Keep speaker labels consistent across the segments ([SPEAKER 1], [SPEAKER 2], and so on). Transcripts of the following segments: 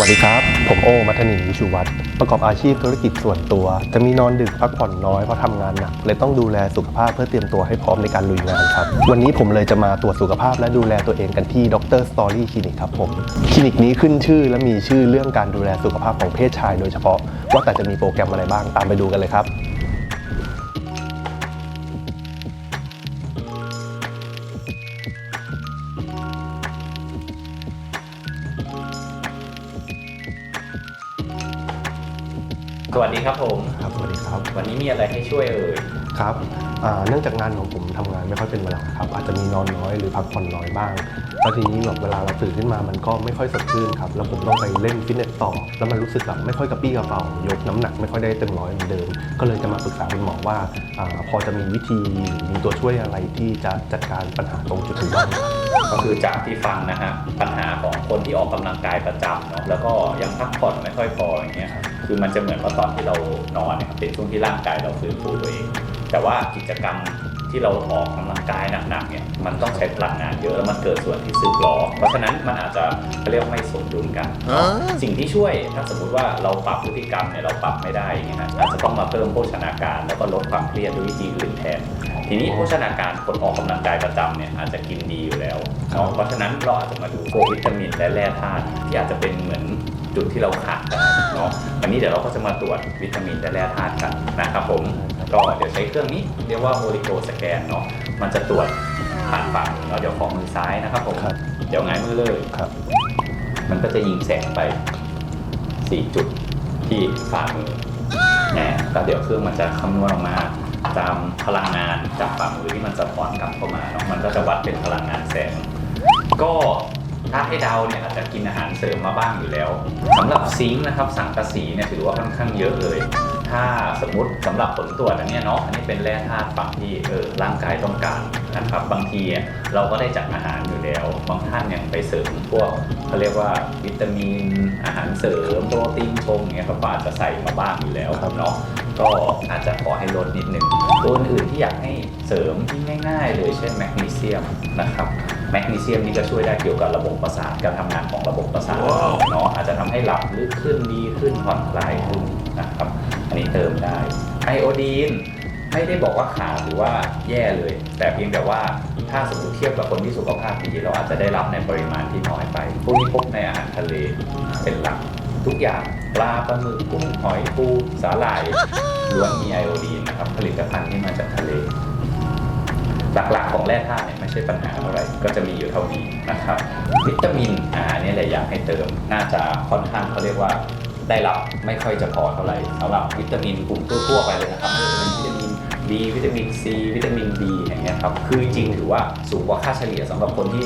[SPEAKER 1] วัสดีครับ ผมโอ มัทนินวิชูวัตรประกอบอาชีพธุรกิจส่วนตัว จะมีนอนดึกพักผ่อนน้อยเพราะทำงานหนักเลยต้องดูแลสุขภาพเพื่อเตรียมตัวให้พร้อมในการลุยงานครับ วันนี้ผมเลยจะมาตรวจสุขภาพและดูแลตัวเองกันที่ดรสตอรี่คลินิกครับผมคลินิกนี้ขึ้นชื่อและมีชื่อเรื่องการดูแลสุขภาพของเพศชาย โดยเฉพาะว่าแต่จะมีโปรแกรมอะไรบ้างตามไปดูกันเลยครับ
[SPEAKER 2] วัสดีครับผม
[SPEAKER 1] ครับสวัสดีครับ
[SPEAKER 2] วันนี้มีอะไรให้ช่วยเอ่ย
[SPEAKER 1] ครับอ่าเนื่องจากงานของผมทำงานไม่ค่อยเป็นเวลาครับ อาจจะมีนอนน้อยหรือพักผ่อนน้อยบ้างแล้วทีนี้แบบเวลาเราตื่นขึ้นมามันก็ไม่ค่อยสดชื่นครับ แล้วผมต้องไปเล่นฟิตเนสต่อ แล้วมันรู้สึกแบบไม่ค่อยกระปี้กระเป๋ายกน้ำหนักไม่ค่อยได้เต็มร้อยเหมือนเดิม ก็เลยจะมาปรึกษาคุณหมอว่าอาพอจะมีวิธีหรือมีตัวช่วยอะไรที่จะจัดการปัญหาตรงจุดนี้บ้าง
[SPEAKER 2] ก็คือจากที่ฟังนะฮะปัญหาของคนที่ออกกำลังกายประจำเนาะแล้วก็ยังพักผ่อนไม่ค่อยพออย่างเงี้ย คือมันจะเหมือนว่าตอนที่เรานอนเนี่ยเป็นช่วงที่ร่างกายเราฟื้นฟูตัวเอง แต่ว่ากิจกรรมที่เราออกกำลังกายหนักๆเนี่ยมันต้องใช้พลังงานเยอะแล้วมันเกิดส่วนที่สึกหรอเพราะฉะนั้นมันอาจจะเขาเรียกว่าไม่สมดุลกันเนาะสิ่งที่ช่วยถ้าสมมุติว่าเราปรับพฤติกรรมเนี่ยเราปรับไม่ได้อย่างเงี้ยนะอาจจะต้องมาเพิ่มโภชนาการแล้วก็ลดความเครียดด้วยวิธีอื่นแทน ทีนี้โภชนาการคนออกกำลังกายประจำเนี่ยอาจจะกินดีอยู่แล้วเนาะเพราะฉะนั้นเราอาจจะมาดูพวกวิตามินและแร่ธาตุที่อาจจะเป็นเหมือน จุดที่เราขาดได้เนาะวันนี้เดี๋ยวเราก็จะมาตรวจวิตามินและแร่ธาตุกันนะครับผมก็เดี๋ยวใช้เครื่องนี้เรียกว่าโอริโกสแกนเนาะมันจะตรวจผ่านปากแล้วเดี๋ยวขอมือซ้ายนะครับผม
[SPEAKER 1] ครับ
[SPEAKER 2] เดี๋ยวหงายมือเลย
[SPEAKER 1] ครับ
[SPEAKER 2] มันก็จะยิงแสงไป 4 จุดที่ฝ่ามือแหมแล้วเดี๋ยวเครื่องมันจะคำนวณออกมาตามพลังงานจากฝ่ามือที่มันสะท้อนกลับเข้ามาเนาะมันก็จะวัดเป็นพลังงานแสง ก็ ถ้าให้เดาเนี่ยอาจจะกินอาหารเสริมมาบ้างอยู่แล้วสำหรับซิงค์นะครับสังกะสีเนี่ยถือว่าค่อนข้างเยอะเลย ถ้าสมมติสำหรับผลตรวจอันเนี้ยเนาะอันนี้เป็นแร่ธาตุฝั่งที่เออร่างกายต้องการนะครับ บางทีอะเราก็ได้จากอาหารอยู่แล้ว บางท่านยังไปเสริมพวกเขาเรียกว่าวิตามิน อาหารเสริมโปรตีนชงเนี่ยเขาก็อาจจะใส่มาบ้างอยู่แล้วครับเนาะก็อาจจะขอให้ลดนิดหนึ่งตัวอื่นๆที่อยากให้เสริมที่ง่าย ๆ เลยเช่นแมกนีเซียมนะครับแมกนีเซียมนี่ก็ช่วยได้เกี่ยวกับระบบประสาทการทำงานของระบบประสาทเนาะอาจจะทำให้หลับลึกขึ้นดีขึ้นผ่อนคลายขึ้นนะครับ อันนี้เติมได้ ไอโอดีนไม่ได้บอกว่าขาดหรือว่าแย่เลย แต่เพียงแต่ว่าถ้าสมมติเทียบกับคนที่สุขภาพดีเราอาจจะได้รับในปริมาณที่น้อยไปพวกนี้พบในอาหารทะเลเป็นหลักทุกอย่างปลาปลาหมึกกุ้งหอยปูสาหร่ายล้วนมีไอโอดีนนะครับผลิตภัณฑ์ที่มาจากทะเล หลักๆของแร่ธาตุเนี่ยไม่ใช่ปัญหาเท่าไหร่ก็จะมีอยู่เท่านี้นะครับ วิตามินอ่านี่แหละอยากให้เติมน่าจะค่อนข้างเขาเรียกว่า ได้รับไม่ค่อยจะพอเท่าไหร่สำหรับวิตามินกลุ่มทั่วๆไปเลยนะครับวิตามิน B วิตามิน C วิตามิน D อย่างเงี้ยครับคือจริงถือว่าสูงกว่าค่าเฉลี่ยสำหรับคนที่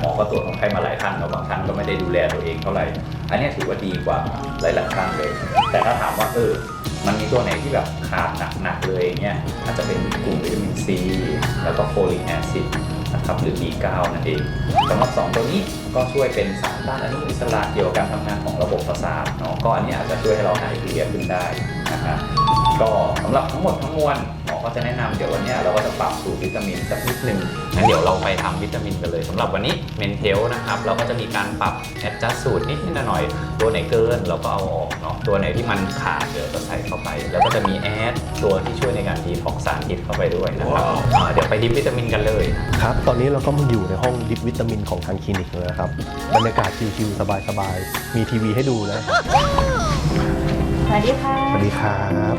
[SPEAKER 2] หมอก็ตรวจคนไข้มาหลายท่านแล้วบางท่านก็ไม่ได้ดูแลตัวเองเท่าไหร่ อันนี้ถือว่าดีกว่าหลายๆท่านเลย แต่ถ้าถามว่าเออมันมีตัวไหนที่แบบขาดหนักๆเลยเงี้ยอาจจะเป็นกลุ่มวิตามิน C แล้วก็โฟลิกแอซิด นะครับหรือ B9 นั่นเองสำหรับ 2 ตัวนี้ก็ช่วยเป็นสารต้านอนุมูลอิสระเกี่ยวกับการทำงานของระบบประสาทเนาะก็อันนี้อาจจะช่วยให้เราหายเพลียขึ้นได้ นะครับก็สำหรับทั้งหมดทั้งมวลหมอก็จะแนะนำเดี๋ยววันเนี้ยเราก็จะปรับสูตรวิตามินสักนิดนึงงั้นเดี๋ยวเราไปทำวิตามินกันเลยสำหรับวันนี้เมนเทลนะครับเราก็จะมีการปรับแอดจัสสูตรนิดนิดหน่อยๆตัวไหนเกินเราก็เอาออกเนาะตัวไหนที่มันขาดเดี๋ยวก็ใส่เข้าไป แล้วก็จะมีแอดตัวที่ช่วยในการดีท็อกซ์สารพิษเข้าไปด้วยนะครับอ่าเดี๋ยวไปดิฟวิตามินกันเลย
[SPEAKER 1] ครับ ตอนนี้เราก็มาอยู่ในห้องดิฟวิตามินของทางคลินิกเลยนะครับ บรรยากาศชิลๆสบายๆ มีทีวีให้ดูนะ
[SPEAKER 3] สวัสดีค่ะ
[SPEAKER 1] สวัสดีครับ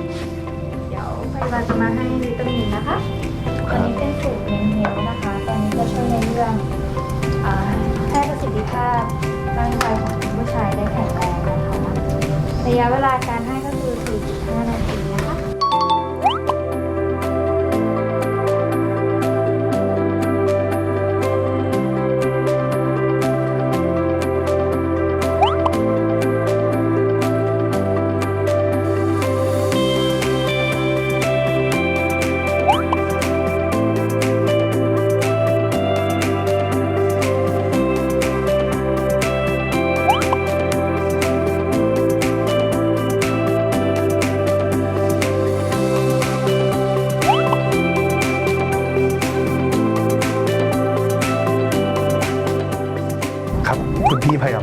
[SPEAKER 3] เดี๋ยวพยาบาลจะมาให้วิตามินนะคะ
[SPEAKER 1] ค
[SPEAKER 3] ตั
[SPEAKER 1] รั
[SPEAKER 3] ว
[SPEAKER 1] บ
[SPEAKER 3] นี้เป็นสูตรเมนเฮลนะคะตัวนี้จะช่วยในเรื่องอ่าให้ประสิทธิภาพร่างกายของคุณผู้ชายได้แข็งแรงนะคะระยะเวลาการให้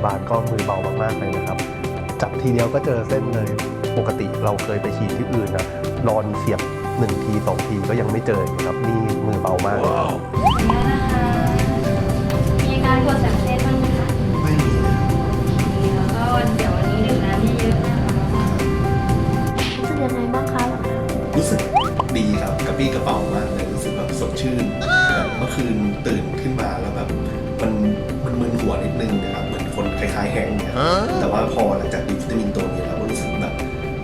[SPEAKER 4] บาลก็มือเบามากๆเลยนะครับ จับทีเดียวก็เจอเส้นเลยปกติเราเคยไปฉีดที่อื่นนะนอนเสียบหนึ่งทีสองทีก็ยังไม่เจอครับนี่มือเบามากเลยครับ
[SPEAKER 3] นี่นะคะมีการกดแสงเส้นบ้างไหมคะ
[SPEAKER 1] ไม่มีเลยครับ
[SPEAKER 3] มีแล้วก็เดี๋ยววันนี้ดื่มน้ำเยอะๆนะคะ
[SPEAKER 5] รู้สึกยังไงบ้างคะหลังทำ
[SPEAKER 1] รู้สึกดีครับกระปี้กระเป๋ามากเลยรู้สึกแบบสดชื่นแบบเมื่อคืนตื่นขึ้นมาแล้วแบบมันมันมึนหัวนิดนึงนะครับเหมือน คนคล้ายๆแห้งค์เนี่ยแต่ว่าพอหลังจากดิวิตามินตัวนี้แล้วก็รู้สึกแบบ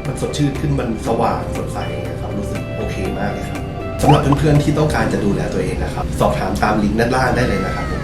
[SPEAKER 1] มันสดชื่นขึ้นมันสว่างสดใสนะครับรู้สึกโอเคมากเลยครับสำหรับเพื่อนๆที่ต้องการจะดูแลตัวเองนะครับ สอบถามตามลิงก์ด้านล่างได้เลยนะครับผม